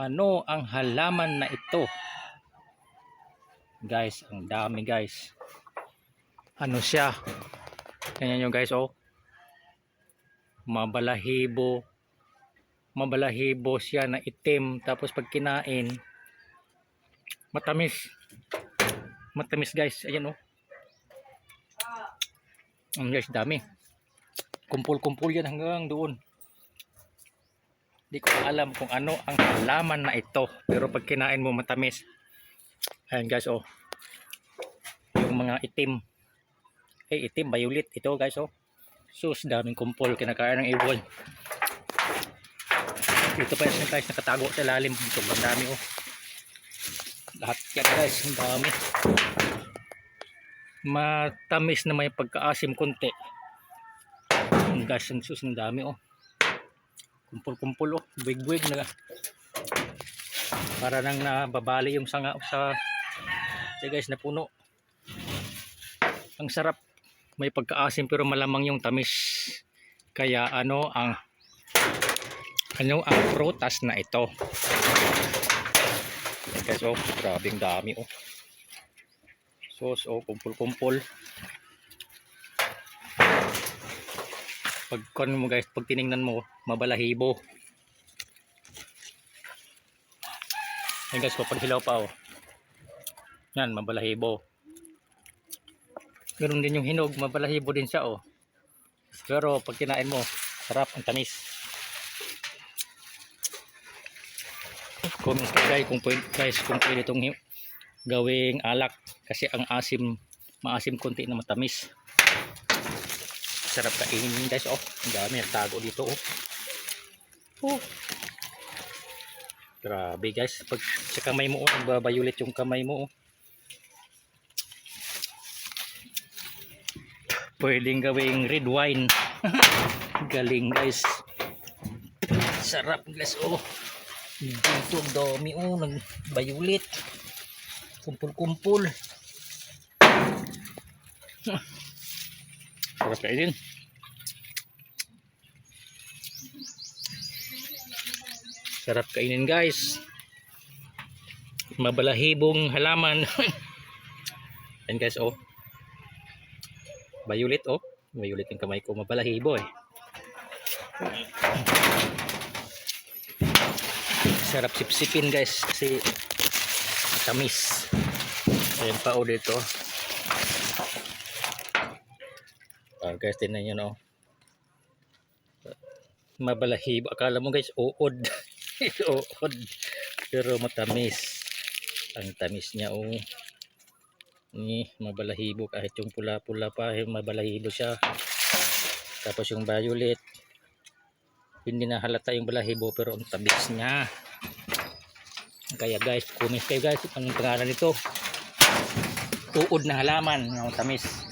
Ano ang halaman na ito? Guys, ang dami guys. Ano siya? Ganyan nyo guys oh. Mabalahibo. Mabalahibo siya na itim. Tapos pag kinain, matamis. Matamis guys. Ayan oh. Ang guys, dami. Kumpul-kumpul yan hanggang doon. Di ko alam kung ano ang halaman na ito. Pero pag kinain mo matamis. Ayan guys oh. Yung mga itim. Eh itim, violet. Ito guys oh. Sus, daming kumpul. Kinakain ng ibon. Dito pa yung guys nakatago sa lalim. Sobrang dami oh. Lahat yan guys. Ang dami. Matamis na may pagkaasim konti. Ang guys, ang sus, ang dami oh kumpul-kumpul oh, buwig-buwig na. Para nang nababali yung sanga sa sa guys na puno. Ang sarap. May pagkaasim pero malamang yung tamis. Kaya ano ang ano ang prutas na ito? Guys oh grabing dami oh. Sos oh kumpul-kumpul pag kon mo guys pag tiningnan mo mabalahibo. Yan guys kapag hilaw pa oh. Yan mabalahibo. Ganoon din yung hinog mabalahibo din siya oh. Pero pag kinain mo sarap ang tamis. Comment guys kung pwede guys kung pwede itong gawing alak. Kasi ang asim maasim konti na matamis sarap kainin guys oh. Ang dami nagtago dito oh. Oh. Grabe guys. Pag sa kamay mo oh nagbabayulit yung kamay mo oh. Pwedeng gawing red wine. Galing guys. Sarap guys oh. Dito dami oh. Nagbayulit. Kumpul kumpul sarap kainin sarap kainin guys. Mabalahibong halaman. Yan guys oh. Violet oh. Violet yung kamay ko mabalahibo eh. Sarap sipsipin guys kasi matamis. Ayan pa oh dito Ah, guys, tingnan nyo, no? Mabalahibo. Akala mo, guys, uod. uod. Pero matamis. Ang tamis niya, oh. Ni, mabalahibo. Kahit yung pula-pula pa, eh, mabalahibo siya. Tapos yung violet. Hindi na halata yung balahibo, pero ang tamis niya. Kaya, guys, kumis kayo, guys. Ang pangalan nito. Uod na halaman. Ang tamis.